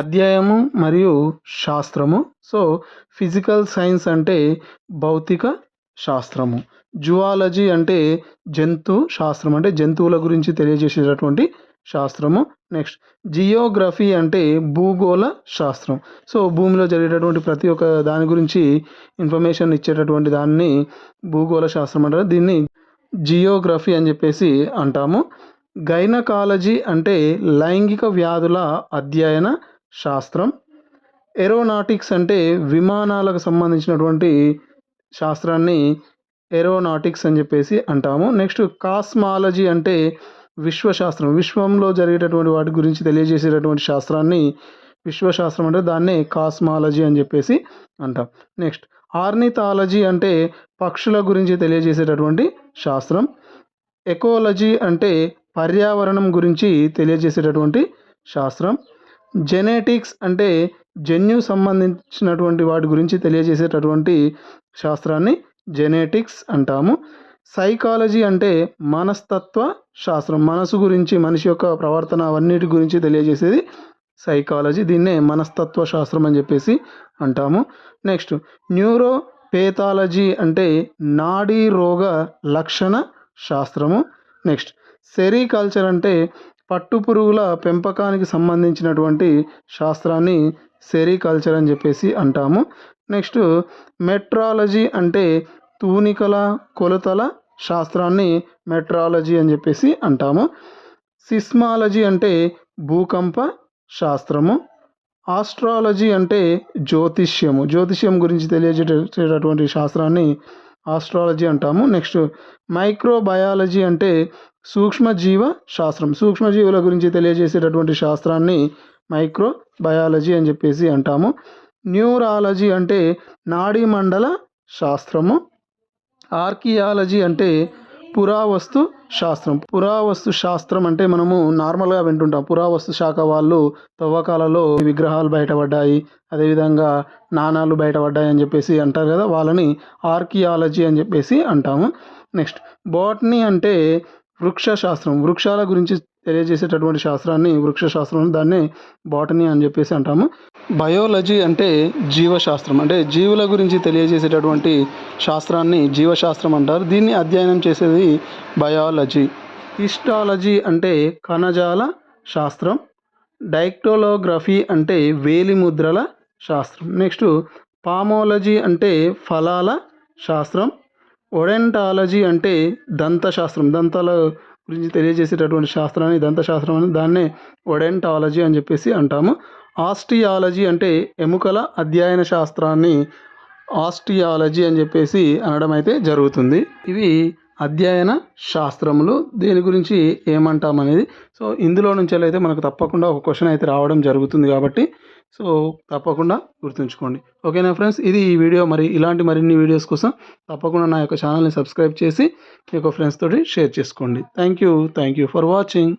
అధ్యాయము మరియు శాస్త్రము. సో ఫిజికల్ సైన్స్ అంటే భౌతిక శాస్త్రము. జువాలజీ అంటే జంతు శాస్త్రం అంటే జంతువుల గురించి తెలియజేసేటటువంటి శాస్త్రము. నెక్స్ట్ జియోగ్రఫీ అంటే భూగోళ శాస్త్రం. సో భూమిలో జరిగేటటువంటి ప్రతి ఒక్క దాని గురించి ఇన్ఫర్మేషన్ ఇచ్చేటటువంటి దాన్ని భూగోళ శాస్త్రం అంటారు. దీన్ని జియోగ్రఫీ అని చెప్పేసి అంటాము. గైనకాలజీ అంటే లైంగిక వ్యాధుల అధ్యయన శాస్త్రం. ఏరోనాటిక్స్ అంటే విమానాలకు సంబంధించినటువంటి శాస్త్రాన్ని ఏరోనాటిక్స్ అని చెప్పేసి అంటాము. నెక్స్ట్ కాస్మాలజీ అంటే విశ్వశాస్త్రం. విశ్వంలో జరిగేటటువంటి వాటి గురించి తెలియజేసేటటువంటి శాస్త్రాన్ని విశ్వశాస్త్రం అంటే దాన్నే కాస్మాలజీ అని చెప్పేసి అంటాం. నెక్స్ట్ ఆర్నిథాలజీ అంటే పక్షుల గురించి తెలియజేసేటటువంటి శాస్త్రం. ఎకోలజీ అంటే పర్యావరణం గురించి తెలియజేసేటటువంటి శాస్త్రం. జెనెటిక్స్ అంటే జన్యు సంబంధించినటువంటి వాటి గురించి తెలియజేసేటటువంటి శాస్త్రాన్ని జెనెటిక్స్ అంటాము. సైకాలజీ అంటే మనస్తత్వ శాస్త్రం మనసు గురించి మనిషి యొక్క ప్రవర్తన అవన్నిటి గురించి తెలియజేసేది సైకాలజీ. దీన్నే మనస్తత్వ శాస్త్రం అని చెప్పేసి అంటాము. నెక్స్ట్ న్యూరో పేథాలజీ అంటే నాడీ రోగ లక్షణ శాస్త్రము. నెక్స్ట్ సెరికల్చర్ అంటే పట్టుపురుగుల పెంపకానికి సంబంధించినటువంటి శాస్త్రాన్ని సెరికల్చర్ అని చెప్పేసి అంటాము. నెక్స్ట్ మెట్రాలజీ అంటే తూనికల కొలతల శాస్త్రాన్ని మెట్రాలజీ అని చెప్పేసి అంటాము. సిస్మాలజీ అంటే భూకంప శాస్త్రము. ఆస్ట్రాలజీ అంటే జ్యోతిష్యము. జ్యోతిష్యం గురించి తెలియజేటటువంటి శాస్త్రాన్ని ఆస్ట్రాలజీ అంటాము. నెక్స్ట్ మైక్రోబయాలజీ అంటే సూక్ష్మజీవ శాస్త్రం. సూక్ష్మజీవుల గురించి తెలియజేసేటటువంటి శాస్త్రాన్ని మైక్రో బయాలజీ అని చెప్పేసి అంటాము. న్యూరాలజీ అంటే నాడీ మండల శాస్త్రము. ఆర్కియాలజీ అంటే పురావస్తు శాస్త్రం. పురావస్తు శాస్త్రం అంటే మనము నార్మల్గా వింటుంటాం. పురావస్తు శాఖ వాళ్ళు తవ్వకాలలో విగ్రహాలు బయటపడ్డాయి. అదేవిధంగా నాణాలు బయటపడ్డాయి అని చెప్పేసి అంటారు కదా వాళ్ళని ఆర్కియాలజీ అని చెప్పేసి అంటాము. నెక్స్ట్ బాటనీ అంటే వృక్ష శాస్త్రం వృక్షాల గురించి తెలియజేసేటటువంటి శాస్త్రాన్ని వృక్షశాస్త్రం దాన్ని బాటనీ అని చెప్పేసి అంటాము. బయోలజీ అంటే జీవశాస్త్రం. అంటే జీవుల గురించి తెలియజేసేటటువంటి శాస్త్రాన్ని జీవశాస్త్రం అంటారు. దీన్ని అధ్యయనం చేసేది బయాలజీ. హిస్టాలజీ అంటే కణజాల శాస్త్రం. డైక్టోలోగ్రఫీ అంటే వేలిముద్రల శాస్త్రం. నెక్స్ట్ పామోలజీ అంటే ఫలాల శాస్త్రం. ఒడెంటాలజీ అంటే దంతశాస్త్రం. దంతాల గురించి తెలియజేసేటటువంటి శాస్త్రాన్ని దంతశాస్త్రం అని దాన్నే ఒడెంటాలజీ అని చెప్పేసి అంటాము. ఆస్టియాలజీ అంటే ఎముకల అధ్యయన శాస్త్రాన్ని ఆస్టియాలజీ అని చెప్పేసి అనడం అయితే జరుగుతుంది. ఇవి అధ్యయన శాస్త్రములు దీని గురించి ఏమంటాం అనేది సో ఇందులో నుంచి అయితే మనకు తప్పకుండా ఒక క్వశ్చన్ అయితే రావడం జరుగుతుంది కాబట్టి సో తప్పకుండా గుర్తుంచుకోండి. ఓకేనా ఫ్రెండ్స్? ఇది ఈ వీడియో. మరి ఇలాంటి మరిన్ని వీడియోస్ కోసం తప్పకుండా నా యొక్క ఛానల్ని సబ్స్క్రైబ్ చేసి మీ యొక్క ఫ్రెండ్స్ తోటి షేర్ చేసుకోండి. Thank you. Thank you for watching.